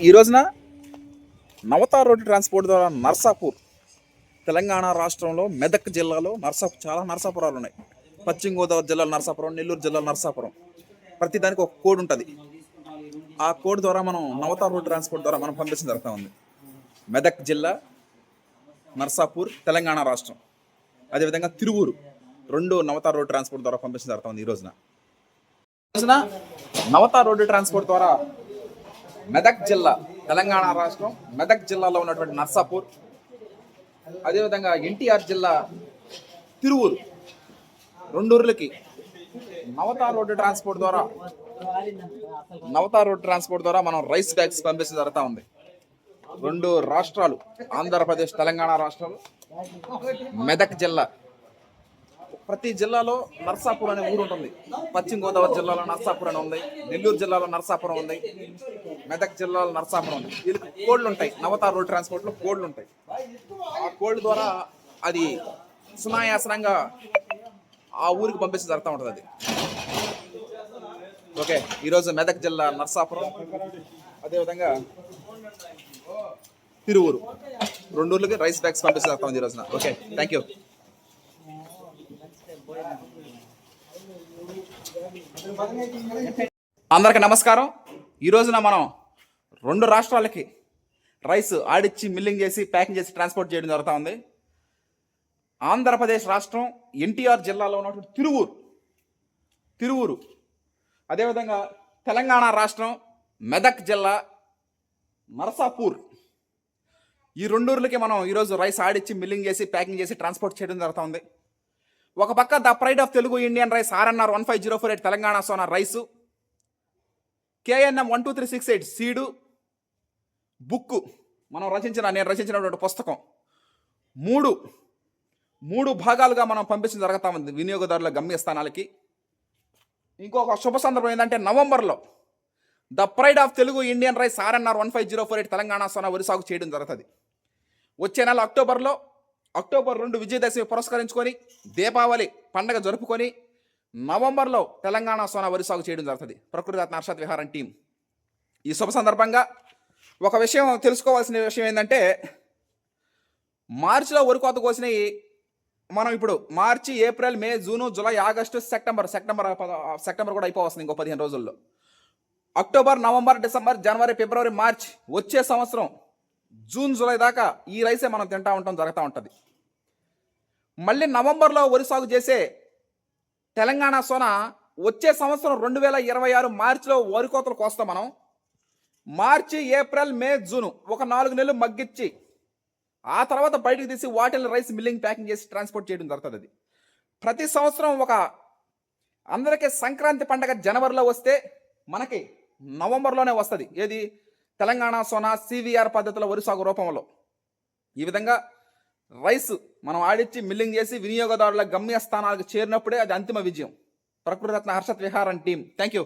ఈ రోజున నవతార్ road transport ద్వారా నర్సాపూర్ తెలంగాణ రాష్ట్రంలో మెదక్ జిల్లాలో నర్సాపు చాలా నర్సాపురాలు ఉన్నాయి. పశ్చిమ గోదావరి జిల్లాలో నర్సాపురం నెల్లూరు జిల్లాలో నర్సాపురం. ప్రతి దానికి ఒక కోడ్ ఉంటుంది. ఆ కోడ్ ద్వారా మనం నవతార్ రోడ్డు ట్రాన్స్పోర్ట్ ద్వారా మనం పంపించడం జరుగుతూ ఉంది. మెదక్ జిల్లా నర్సాపూర్ తెలంగాణ రాష్ట్రం. అదేవిధంగా తిరువూరు రెండు నవతార్ రోడ్డు ట్రాన్స్పోర్ట్ ద్వారా పంపించడం జరుగుతూ ఉంది ఈ రోజున. ఈ రోజున నవతార్ రోడ్డు ట్రాన్స్పోర్ట్ ద్వారా మెదక్ జిల్లా తెలంగాణ రాష్ట్రం మెదక్ జిల్లాలో ఉన్నటువంటి నర్సాపూర్ అదేవిధంగా ఎన్టీఆర్ జిల్లా తిరువూరు. రెండూర్లకి నవతా రోడ్డు ట్రాన్స్పోర్ట్ ద్వారా నవతా రోడ్డు ట్రాన్స్పోర్ట్ ద్వారా మనం రైస్ బ్యాగ్స్ పంపించడం జరుగుతూ ఉంది. రెండు రాష్ట్రాలు ఆంధ్రప్రదేశ్ తెలంగాణ రాష్ట్రాలు మెదక్ జిల్లా. ప్రతి జిల్లాలో నర్సాపూర్ అనే ఊరు ఉంటుంది. పశ్చిమ గోదావరి జిల్లాలో నర్సాపురం అని ఉంది. నెల్లూరు జిల్లాలో నర్సాపురం ఉంది. మెదక్ జిల్లాలో నరసాపురం ఉంది. వీళ్ళకి కోడ్లు ఉంటాయి నవతార్ రోడ్ ట్రాన్స్పోర్ట్లో కోడ్లు ఉంటాయి ఆ కోళ్ళ ద్వారా అది సునాయాసనంగా ఆ ఊరికి పంపించి జరుగుతూ ఉంటుంది అది. ఓకే ఈరోజు మెదక్ జిల్లా నర్సాపురం. అదేవిధంగా తిరువురు. రెండు ఊర్లకి రైస్ బ్యాగ్స్ పంపిస్తే జరుగుతూ ఉంది ఈ రోజున. ఓకే థ్యాంక్ యూ అందరికి నమస్కారం. ఈ రోజున మనం రెండు రాష్ట్రాలకి రైస్ ఆడిచ్చి మిల్లింగ్ చేసి ప్యాకింగ్ చేసి ట్రాన్స్పోర్ట్ చేయడం జరుగుతూ ఉంది. ఆంధ్రప్రదేశ్ రాష్ట్రం ఎన్టీఆర్ జిల్లాలో ఉన్నటువంటి తిరువూరు తిరువూరు. అదేవిధంగా తెలంగాణ రాష్ట్రం మెదక్ జిల్లా నరసాపూర్. ఈ రెండూర్లకి మనం ఈరోజు రైస్ ఆడిచ్చి మిల్లింగ్ చేసి ప్యాకింగ్ చేసి ట్రాన్స్పోర్ట్ చేయడం జరుగుతూ ఉంది. ఒక పక్క the pride of Telugu Indian rice RNR one five zero four eight Telangana Sona rice KNM one two three six eight seed book. మనం రచించిన నేను రచించినటువంటి పుస్తకం. మూడు మూడు భాగాలుగా మనం పంపించడం జరుగుతా ఉంది వినియోగదారుల గమ్యస్థానాలకి. ఇంకొక శుభ సందర్భం ఏంటంటే నవంబర్లో the pride of Telugu Indian rice RNR one five zero four eight Telangana Sona వరి సాగు చేయడం జరుగుతుంది. వచ్చే నెల అక్టోబర్లో అక్టోబర్ రెండు విజయదశమి పురస్కరించుకొని దీపావళి పండగ జరుపుకొని నవంబర్లో తెలంగాణ సోనా వరి సాగు చేయడం జరుగుతుంది. ప్రకృతి అర్షద్ విహారం టీం. ఈ శుభ సందర్భంగా ఒక విషయం తెలుసుకోవాల్సిన విషయం ఏంటంటే మార్చిలో వరి కోత కోసినవి మనం ఇప్పుడు March April May June July August September September September కూడా అయిపోవస్తుంది ఇంకో పదిహేను రోజుల్లో. అక్టోబర్ నవంబర్ డిసెంబర్ జనవరి ఫిబ్రవరి మార్చ్ వచ్చే సంవత్సరం జూన్ జూలై దాకా ఈ రైసే మనం తింటా ఉంటాం జరుగుతూ ఉంటుంది. మళ్ళీ నవంబర్లో వరి సాగు చేసే తెలంగాణ సోన వచ్చే సంవత్సరం రెండు వేల ఇరవై ఆరు మార్చిలో వరి కోతలు కోస్తాం మనం. మార్చి ఏప్రిల్ మే జూన్ ఒక నాలుగు నెలలు మగ్గిచ్చి ఆ తర్వాత బయటకు తీసి వాటిని రైస్ మిల్లింగ్ ప్యాకింగ్ చేసి ట్రాన్స్పోర్ట్ చేయడం జరుగుతుంది అది. ప్రతి సంవత్సరం ఒక అందరికీ సంక్రాంతి పండగ జనవరిలో వస్తే మనకి నవంబర్లోనే వస్తుంది. ఏది? తెలంగాణ సోనా సివిఆర్ పద్ధతిలో వరి సాగు రూపంలో. ఈ విధంగా రైస్ మనం ఆడిచ్చి మిల్లింగ్ చేసి వినియోగదారుల గమ్యస్థానాలకు చేరినప్పుడే అది అంతిమ విజయం. ప్రకృతి రత్న హర్షత్ విహారం టీం థ్యాంక్ యూ